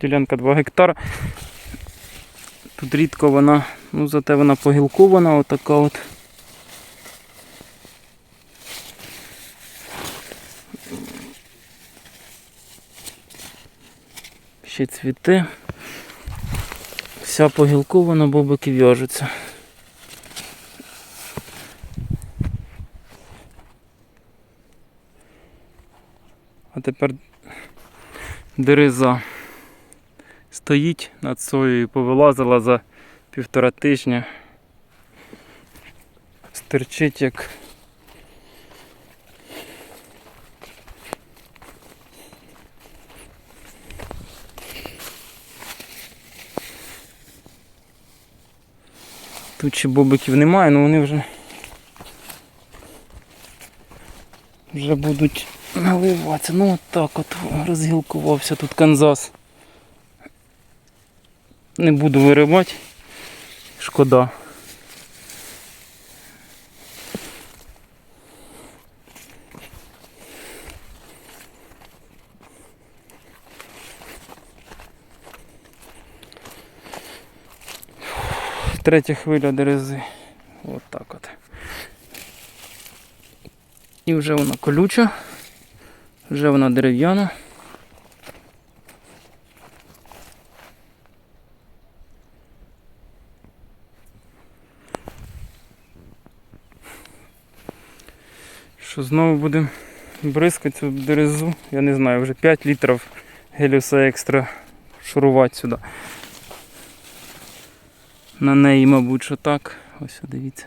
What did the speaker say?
Ділянка 2 гектара. Тут рідко вона, ну зате вона погілкована, отака от. Ще цвіте. Вся погілкована, бобики в'яжуться. А тепер дереза стоїть над соєю, повилазила за півтора тижня. Стерчить як. Тут ще бобиків немає, але вони вже вже будуть наливатися. Ну от так от розгілкувався тут Канзас. Не буду виривати. Шкода. Третя хвиля дерези. От так от. І вже вона колюча, вже вона дерев'яна. Що знову будемо бризкати цю дерезу, я не знаю, вже 5 літрів геліуса екстра шурувати сюди. На неї, мабуть, що так. Ось дивіться.